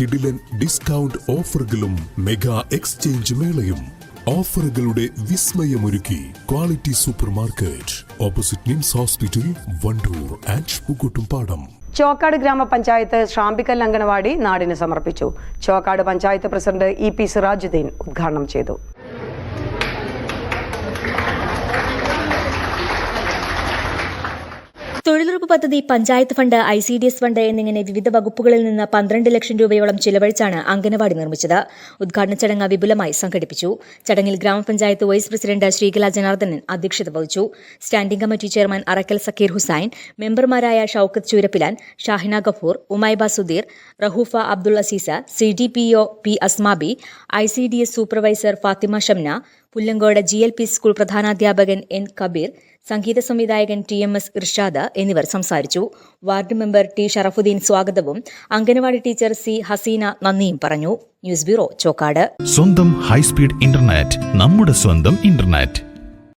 കിടിലൻ ഡിസ്കൗണ്ട് ഓഫറുകളും mega exchange മേളയും. ഓഫറുകളുടെ വിസ്മയമൊരുക്കി quality super market opposite NIMS hospital Wandoor and Pookkottumpadam Chokkad ഗ്രാമപഞ്ചായത്ത് ഷാമ്പിക്കൽ അംഗനവാടി നാടിന് സമർപ്പിച്ചു. Chokkad panchayat president E P Sirajuddin ഉദ്ഘാടനം ചെയ്തു. തൊഴിലുറപ്പ് പദ്ധതി panchayat fund I C D S fund എന്നിങ്ങനെ വിവിധ വകുപ്പുകളിൽ നിന്ന് പന്ത്രണ്ട് ലക്ഷം രൂപയോളം ചിലവഴിച്ചാണ് അംഗനവാടി നിർമ്മിച്ചത്. ഉദ്ഘാടന ചടങ്ങ് വിപുലമായി സംഘടിപ്പിച്ചു. ചടങ്ങിൽ ഗ്രാമപഞ്ചായത്ത് വൈസ് പ്രസിഡന്റ് ശ്രീകല ജനാർദ്ദനൻ അധ്യക്ഷത വഹിച്ചു. Standing committee chairman Arakkal Zakir Hussain മെമ്പർമാരായ Shoukath Choorappilan Shahina Gafoor Umaiba Sudheer Rahoof Abdul Azeez C D P O P Asmabi I C D S supervisor Fathima Shamna Pullangode G L P school പ്രധാനാധ്യാപകൻ N Kabeer സംഗീത സംവിധായകൻ T M S Irshad എന്നിവർ സംസാരിച്ചു. Ward member T Sharafuddin സ്വാഗതവും anganwadi teacher C Haseena നന്ദിയും പറഞ്ഞു. News bureau Chokkad. സ്വന്തം high speed internet നമ്മുടെ സ്വന്തം ഇന്റർനെറ്റ്.